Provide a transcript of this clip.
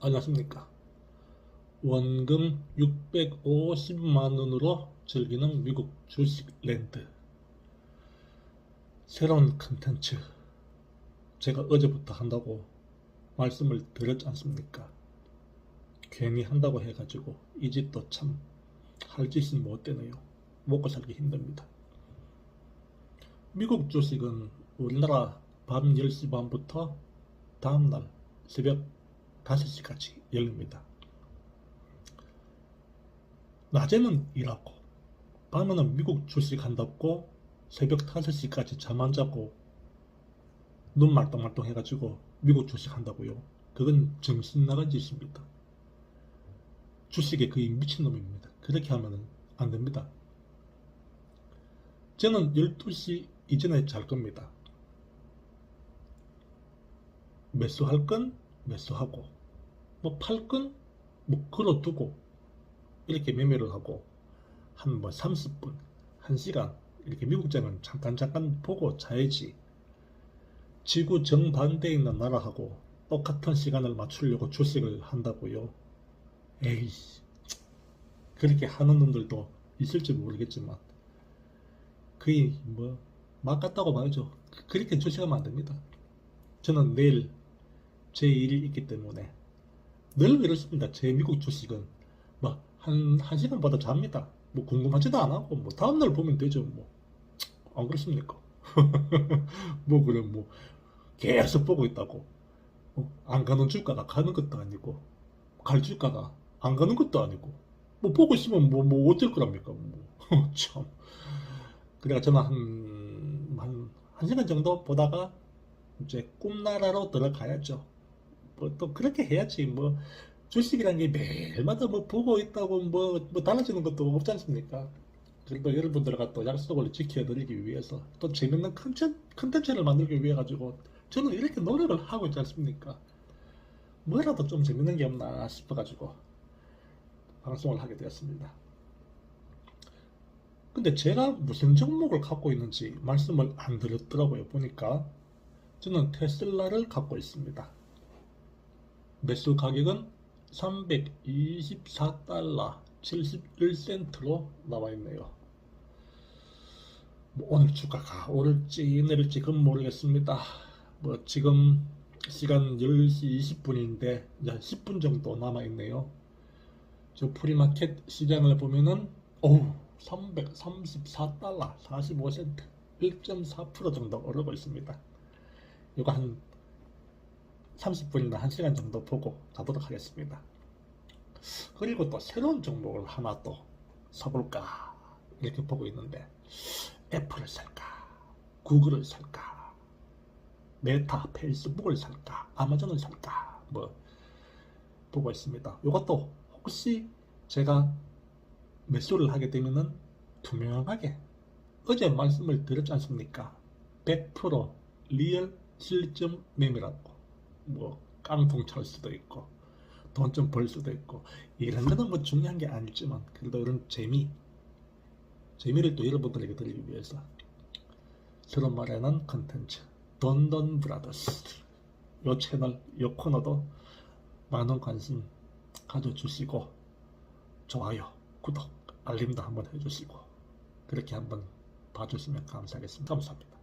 안녕하십니까. 원금 650만 원으로 즐기는 미국 주식랜드. 새로운 컨텐츠. 제가 어제부터 한다고 말씀을 드렸지 않습니까? 괜히 한다고 해가지고 이 집도 참 할 짓은 못 되네요. 먹고 살기 힘듭니다. 미국 주식은 우리나라 밤 10시 반부터 다음날 새벽 5시까지 열립니다. 낮에는 일하고 밤에는 미국 주식 한다고 새벽 5시까지 잠 안 자고 눈 말똥말똥 해가지고 미국 주식 한다고요. 그건 정신 나간 짓입니다. 주식에 거의 미친놈입니다. 그렇게 하면 안 됩니다. 저는 12시 이전에 잘 겁니다. 매수할 건 매수하고 뭐 팔건 뭐 걸어두고 이렇게 매매를 하고 한 뭐 30분, 1시간 이렇게 미국장은 잠깐 잠깐 보고 자야지 지구 정반대에 있는 나라하고 똑같은 시간을 맞추려고 주식을 한다고요. 에이씨 그렇게 하는 놈들도 있을지 모르겠지만 거의 뭐막 같다고 봐야죠. 그렇게 주식하면 안 됩니다. 저는 내일 제 일이 있기 때문에 늘 그렇습니다. 제 미국 주식은 뭐한한 시간보다 잡니다. 뭐 궁금하지도 않고 뭐 다음 날 보면 되죠. 뭐 안 그렇습니까? 뭐 그럼 뭐 계속 보고 있다고 어? 안 가는 주가가 가는 것도 아니고 갈 주가가 안 가는 것도 아니고 뭐 보고 있으면 뭐 뭐 어쩔 거랍니까? 뭐 참 그래가 저는 한, 한, 한 시간 정도 보다가 이제 꿈나라로 들어가야죠. 뭐 또 그렇게 해야지. 뭐 주식이라는 게 매일마다 뭐 보고 있다고 뭐, 뭐 달라지는 것도 없지 않습니까? 그리고 여러분들과 또 약속을 지켜드리기 위해서 또 재밌는 컨텐, 컨텐츠를 만들기 위해 가지고 저는 이렇게 노력을 하고 있지 않습니까? 뭐라도 좀 재밌는 게 없나 싶어 가지고 방송을 하게 되었습니다. 근데 제가 무슨 종목을 갖고 있는지 말씀을 안 드렸더라고요. 보니까 저는 테슬라를 갖고 있습니다. 매수 가격은 324달러 71센트로 나와 있네요. 뭐 오늘 주가가 오를지 내릴지 그건 모르겠습니다. 뭐 지금 시간 10시 20분인데 이제 10분 정도 남아 있네요. 저 프리마켓 시장을 보면은 어우 334달러 45센트 1.4% 정도 오르고 있습니다. 이거 한 30분이나 1시간 정도 보고 가도록 하겠습니다. 그리고 또 새로운 종목을 하나 또 사볼까 이렇게 보고 있는데 애플을 살까 구글을 살까 메타 페이스북을 살까 아마존을 살까 뭐 보고 있습니다. 이것도 혹시 제가 매수를 하게 되면은 투명하게 어제 말씀을 드렸지 않습니까? 100% 리얼 실점 매매라고 뭐 깡통 찰 수도 있고 돈 좀 벌 수도 있고 이런 거는 뭐 중요한 게 아니지만 그래도 이런 재미 재미를 또 여러분들에게 드리기 위해서 새로 말하는 컨텐츠 돈돈 브라더스 요 채널 요 코너도 많은 관심 가져주시고 좋아요 구독 알림도 한번 해주시고 그렇게 한번 봐주시면 감사하겠습니다. 감사합니다.